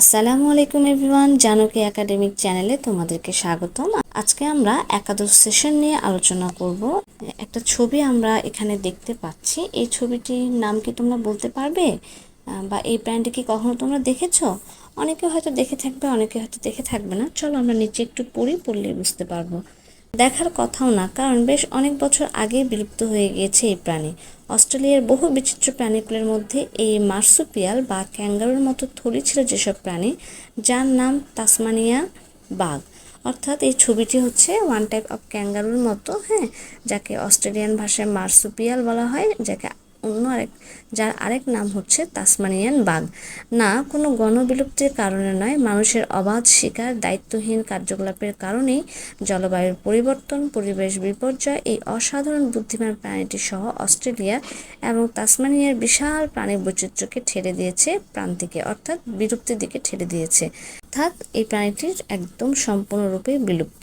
আসসালামু আলাইকুম everyone, Janaki academic চ্যানেলে তোমাদেরকে স্বাগতম। আজকে আমরা একাদশ সেশন নিয়ে আলোচনা করব। একটা ছবি আমরা এখানে দেখতে পাচ্ছি। এই ছবিটির নাম কি তোমরা বলতে পারবে? বা এই ব্র্যান্ডে কি কখনো তোমরা দেখেছ? অনেকে হয়তো দেখে থাকবে, অনেকে হয়তো দেখে থাকবে না। চলো আমরা নিচে একটু পড়ি পড়লে বুঝতে পারব। দেখার কথাও না, কারণ বেশ অনেক বছর আগে বিলুপ্ত হয়ে গিয়েছে এই প্রাণী। অস্ট্রেলিয়ার বহু বিচিত্র প্রাণীকুলের মধ্যে এই মার্সুপিয়াল বা ক্যাঙ্গারুর মতো থলি ছিল যেসব প্রাণী, যার নাম তাসমানিয়া বাঘ। অর্থাৎ এই ছবিটি হচ্ছে ওয়ান টাইপ অফ ক্যাঙ্গারুর মতো হ্যাঁ যাকে অস্ট্রেলিয়ান ভাষায় মার্সুপিয়াল বলা হয়, যাকে অন্য আরেক, যার আরেক নাম হচ্ছে তাসমানিয়ান বাঘ না, কোনো গণবিলুপ্তির কারণে নয়, মানুষের অবাধ শিকার, দায়িত্বহীন কার্যকলাপের কারণেই জলবায়ুর পরিবর্তন, পরিবেশ বিপর্যয়, এই অসাধারণ বুদ্ধিমান প্রাণীটি সহ অস্ট্রেলিয়া এবং তাসমানিয়ার বিশাল প্রাণী বৈচিত্র্যকে ঠেলে দিয়েছে প্রান্তিকে অর্থাৎ বিলুপ্তির দিকে ঠেলে দিয়েছে। অর্থাৎ এই প্রাণীটির একদম সম্পূর্ণরূপে বিলুপ্ত।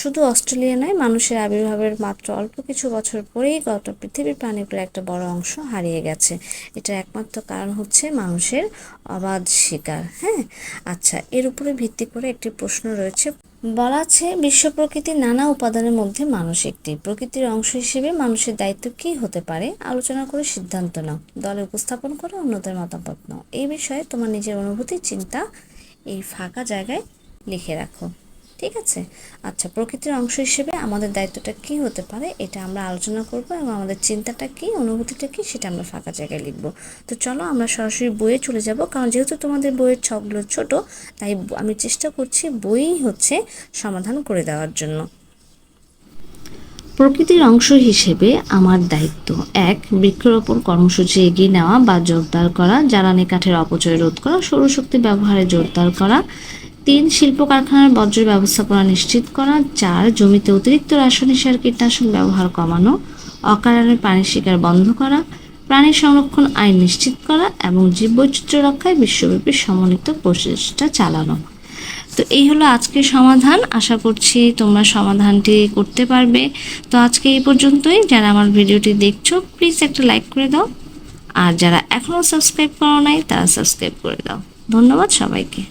শুধু অস্ট্রেলিয়া নয়, মানুষের আবির্ভাবের মাত্র অল্প কিছু বছর পরেই গত পৃথিবীর প্রাণীগুলোর একটা বড় অংশ হারিয়ে গেছে। এটা একমাত্র কারণ হচ্ছে মানুষের অবাধ শিকার হ্যাঁ? আচ্ছা এর উপরে ভিত্তি করে একটি প্রশ্ন রয়েছে। বলা আছে, বিশ্ব প্রকৃতির নানা উপাদানের মধ্যে মানুষ একটি। প্রকৃতির অংশ হিসেবে মানুষের দায়িত্ব কি হতে পারে? আলোচনা করে সিদ্ধান্ত নাও। দলে উপস্থাপন করে, অন্যদের মতামত নাও। এই বিষয়ে তোমার নিজের অনুভূতি, চিন্তা এই ফাঁকা জায়গায় লিখে রাখো। ঠিক আছে? আচ্ছা প্রকৃতির অংশ হিসেবে আমাদের দায়িত্বটা কি হতে পারে? এটা আমরা আলোচনা করব এবং আমাদের চিন্তাটা কি, অনুভূতিটা কি, সেটা আমরা ফাঁকা জায়গায় লিখব। তো চলো আমরা সরাসরি বইয়ে চলে যাব, কারণ যেহেতু তোমাদের বইয়ের ছকগুলো ছোট, তাই আমি চেষ্টা করছি বই হচ্ছে সমাধান করে দেওয়ার জন্য। প্রকৃতির অংশ হিসেবে আমার দায়িত্ব এক, বৃক্ষরোপণ কর্মসূচি এগিয়ে নেওয়া বা জোরদার করা, জ্বালানি কাঠের অপচয় রোধ করা, সৌরশক্তি ব্যবহারে জোরদার করা তিন শিল্প কারখানার বর্জ্য ব্যবস্থাপনা নিশ্চিত করা, চার, জমিতে অতিরিক্ত রাসায়নিক সার, কীটনাশক ব্যবহার কমানো, অকারণে পানি শিকার বন্ধ করা, প্রাণী সংরক্ষণ আইন নিশ্চিত করা এবং জীববৈচিত্র্য রক্ষায় বিশ্বব্যাপী সমন্বিত প্রচেষ্টা চালানো। তো এই হলো আজকের সমাধান। আশা করছি তোমরা সমাধানটি করতে পারবে। তো আজকে এই পর্যন্তই। যারা আমার ভিডিওটি দেখছ প্লিজ একটা লাইক করে দাও। আর যারা এখনও সাবস্ক্রাইব করো নাই, তারা সাবস্ক্রাইব করে দাও। ধন্যবাদ সবাইকে।